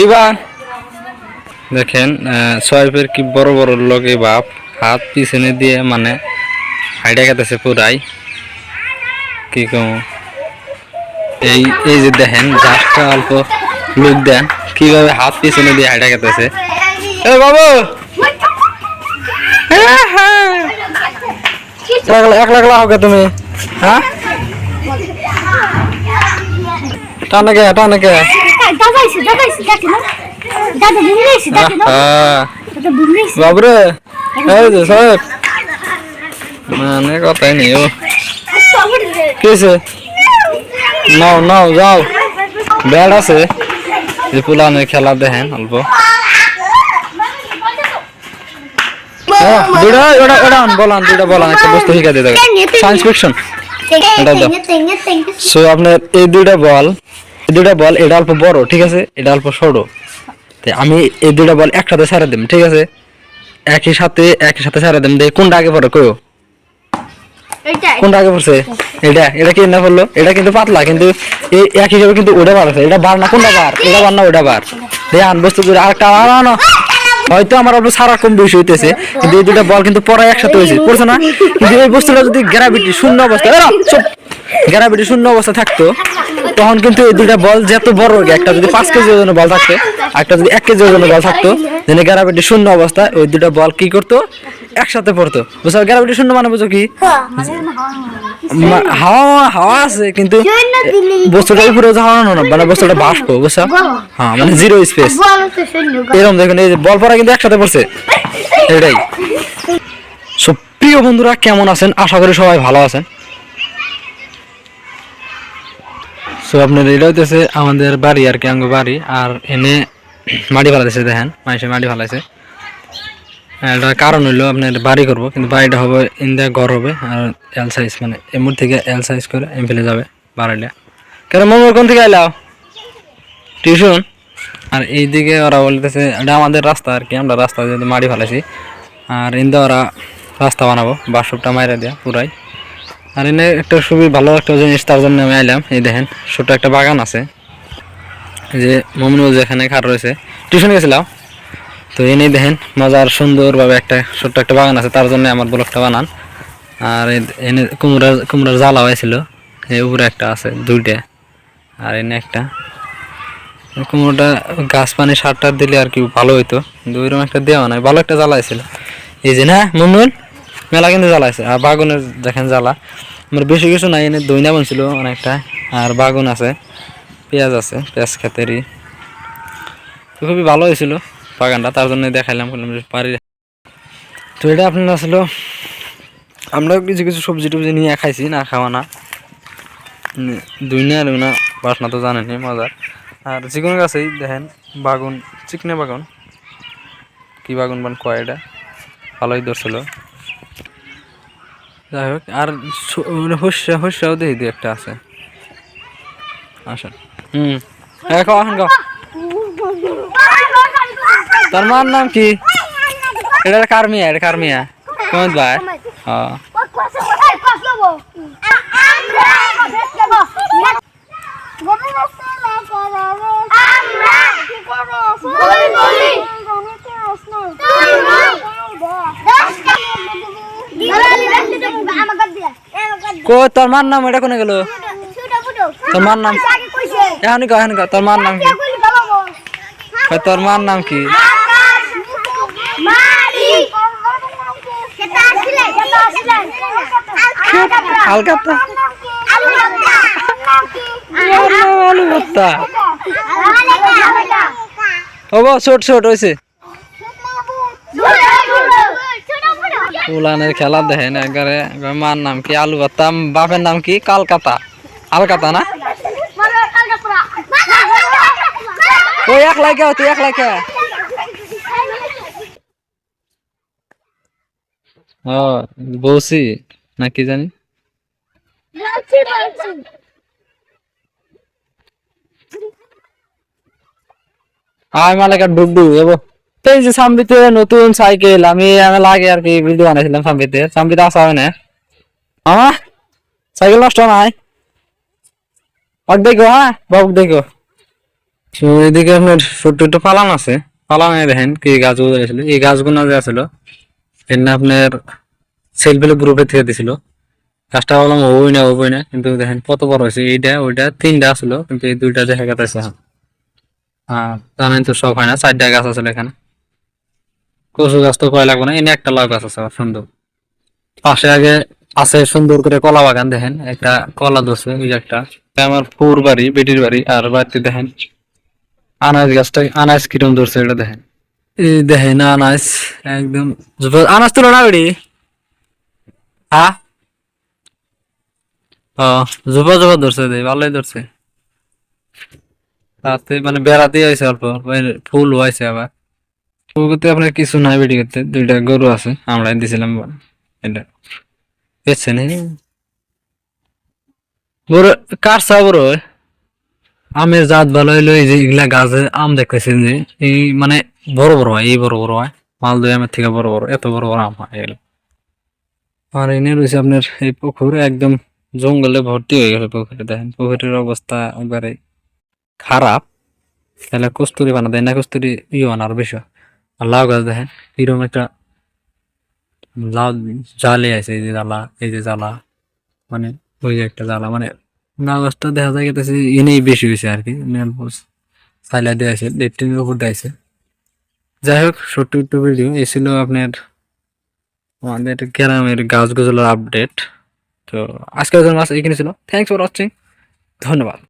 কি বা দেখেন সোয়াইফের কি বড় বড় লগে বাপ, হাত পিছনে দিয়ে মানে হাইডা গেতেছে পুরাই। কি কম? এই এই যে দেখেন জাস্টটা অল্প লুক দেন, কীভাবে হাত পিছনে দিয়ে হাইডা গেতেছে এ বাবু! একলা একলা হোক তুমি হ্যাঁ? টানে কে টানে কে? এসে বাবরে এই যে মানে কথাই নেই ও। কিসে নাও নাও যাও। ব্যাট আছে। যে পুলানের খেলা দেখেন অল্প। হ্যাঁ, ওটা ওটা বলান দুইটা বলান একটা বস্তু শিখা দিয়ে দেবে। সায়েন্স ফিকশন এটা দাও। সো আপনার এই দুইটা বল এই দুইটা বল এটা অল্প বড় ঠিক আছে? এটা অল্প তাই আমি এই দুইটা বল একসাথে ছাড়া দিম ঠিক আছে? একই সাথে একই সাথে ছাড়া দিম। দেখি কোনটা আগে পড়ে কয়ো কোনটা আগে পড়ছে? এটা এটা কি না পড়ল এটা কিন্তু পাতলা কিন্তু এই এক হিসাবে কিন্তু ওটা বার আছে। এটা বার না কোনটা বার? এটা বার না ওটা বার? দেখে আন বস্তু করে আনো আনো হয়তো আমার অল্প সারা কম বেশি হইতেছে কিন্তু এই দুটা বল কিন্তু পরে একসাথে হয়েছে। পড়ছে না? কিন্তু এই বস্তুটা যদি গ্রাভিটি শূন্য অবস্থা গ্রাভিটি শূন্য অবস্থা থাকতো তখন কিন্তু এই দুইটা বল যত বড় একটা যদি পাঁচ কেজি ওজনের বল থাকতো একটা যদি এক কেজি ওজনের বল থাকতো যেন গ্রাভিটি শূন্য অবস্থা ওই দুটা বল কি করতো? একসাথে পড়তো। বুঝছ গ্রাভিটি শূন্য মানে বুঝো কি? হাওয়া হাওয়া আছে কিন্তু বস্তুটা উপরে ঝাড়ানো না মানে বস্তুটা বাষ্প বুঝছ? হ্যাঁ মানে জিরো স্পেস এরকম দেখুন এই বল পড়া কিন্তু একসাথে পড়ছে। এটাই। সো প্রিয় বন্ধুরা কেমন আছেন? আশা করি সবাই ভালো আছেন। সো আপনার এটা হইতেছে আমাদের বাড়ি আর কি আঙ্গ বাড়ি। আর এনে মাটি ফেলাতেছে দেখেন মাইসে মাটি ফেলাইছে। এটা কারণ হইল আপনার বাড়ি করব, কিন্তু বাড়িটা হবে ইন্ডিয়া ঘর হবে, আর এল সাইজ মানে এমুর থেকে এল সাইজ করে এম ফেলে যাবে বাড়াইলে। কেন মোমোর কোন থেকে আইলাও? টিউশন? আর এইদিকে ওরা বলতেছে, এটা আমাদের রাস্তা আর কি, আমরা রাস্তা দিয়ে মাটি ফেলাইছি, আর ইন্দা ওরা রাস্তা বানাবো বাসবটা মাইরা দেয়া, পুরাই। আর এনে একটা খুবই ভালো একটা জিনিস তার জন্য আমি আইলাম। এই দেখেন, ছোট একটা বাগান আছে। যে মমিনুল যেখানে খার রয়েছে। টিউশন গেছিলাম। তো এনে দেখেন, মজার সুন্দরভাবে একটা ছোট্ট একটা বাগান আছে। তার জন্য আমার ব্লকটা বানান। আর এনে কুমড়ার কুমড়ার জ্বালা হয়েছিল। এই উপরে একটা আছে, দুইটা। আর এনে একটা। কুমড়োটা গাছ পানি সার টার দিলে আর কি ভালো হইতো। কিন্তু ওইরকম একটা দেওয়া নাই, ভালো একটা জ্বালা ছিল এই যে না মনুল মেলা কিন্তু জ্বালা আছে আর বাগুনের দেখেন জ্বালা। আমার বেশি কিছু নাই এনে দইনা বনছিল অনেকটা আর বাগুন আছে পেঁয়াজ আছে পেঁয়াজ খেতেরই খুবই ভালো হয়েছিল বাগানটা তার জন্য দেখাইলাম পারি। তো এটা আপনার আসলে আমরা কিছু কিছু সবজি টবজি নিয়ে খাইছি না খাওয়া না। উম, দুই না বাসনা তো জানেনি মজার। আর যে কোনো গাছেই দেখেন বাগুন চিকনে বাগুন। কি বাগুন বান কয় এটা? ভালোই ধরছিল। যাই হোক, আর হুসা মানে দিয়ে দিয়ে একটা আছে। আসেন। হুম। এখন তার মার নাম কি? এটা কার্মিয়া এটা কার মিয়া? কমত ভাই। হ্যাঁ কো তোর মার নাম এটা কোনে গেল? তোর মার নাম এখানে কো এখানে তোর মার নাম কি? তোর মার নাম কি? আলকাতা আলু ভর্তা। হব ছোট ছোট হয়েছে উলানের খেলা দেখেন একবারে একবারে মার নাম কি? আলু ভর্তা বাপের নাম কি? কালকাতা। আলকাতা না? ওই এক লাইকা তুই এক লাইকা। ও, বৌসি না কি জানি? আয় মালাকা ডুবডু যাব এই যে সাম্বিতে নতুন সাইকেল আমি আমি লাগে আর কি ভিডিও বানাইছিলাম সাম্বিতে সাম্বিতে আসা হয় না? হ্যাঁ সাইকেল নষ্ট নাই? ওকে দেখো হ্যাঁ? বাবুক দেখো। এদিকে আপনার ছোট্ট একটু পালান আছে। পালানে দেখেন কি গাছগুলো ছিল এই গাছগুলো যে আছিল এর না আপনার সেলফেল গ্রুপে থেকে দিছিল। গাছটা বললাম, হবই না হবই না। কিন্তু দেখেন কত বড় হয়েছে। এইটা, ওইটা তিনটা আসলো, কিন্তু এই দুইটা দেখা গেছে হ্যাঁ জানেন তো সব হয় না, চারটা গাছ আসলে এখানে। কচু গাছ তো কয় লাগবে না এনে একটা লাউ গাছ আছে সুন্দর। পাশে আগে আছে সুন্দর করে কলা বাগান দেখেন একটা কলা ধরছে ওই একটা। আমার ফুর বাড়ি বেটির বাড়ি আর বাড়িতে দেখেন আনাজ গাছটা আনাজ কিরম ধরছে এটা দেখেন। দেখেন আনাজ একদম আনাজ তুলো না বেড়ি হ্যাঁ জোপা জোপা ধরছে দে ভালোই ধরছে। তাতে মানে বেড়াতে হয়েছে অল্প, ফুল হয়েছে আবার। করতে আপনার কিছু নাই বেটি করতে দুইটা গরু আছে আমরা দিছিলাম। এটা বেচছে বড়, কার চা আমের জাত ভালো হইল, এই যে এগুলা গাছে আম দেখতেছেন যে, এই মানে বড় বড় হয়, এই বড় বড় হয়। মালদহ আমের থেকে বড় বড়, এত বড় বড় আম হয় এগুলো। আর এনে রয়েছে আপনার এই পুকুর, একদম জঙ্গলে ভর্তি হয়ে গেছে পুকুরে, দেখেন। পুকুরের অবস্থা একবারে খারাপ। তাহলে কস্তুরি বানা দেয় না, কস্তুরি ইয়ে বেশি হয়। আর লাউ গাছ দেখেন, কীরকম একটা লাউ জালে আছে এই যে জ্বালা, এই যে জ্বালা মানে ওই যে একটা জ্বালা মানে লাউ গাছটা দেখা যায় গেছে এনেই বেশি হয়েছে আর কি সাইলা দিয়ে আছে লেট্রিনের উপর দিয়েছে যাই হোক, ছোট্ট একটু ভিডিও এ ছিল আপনার আমাদের গ্রামের গাছগুলোর আপডেট তো আজকের জন্য আজ এখানে ছিল। থ্যাংকস ফর ওয়াচিং ধন্যবাদ।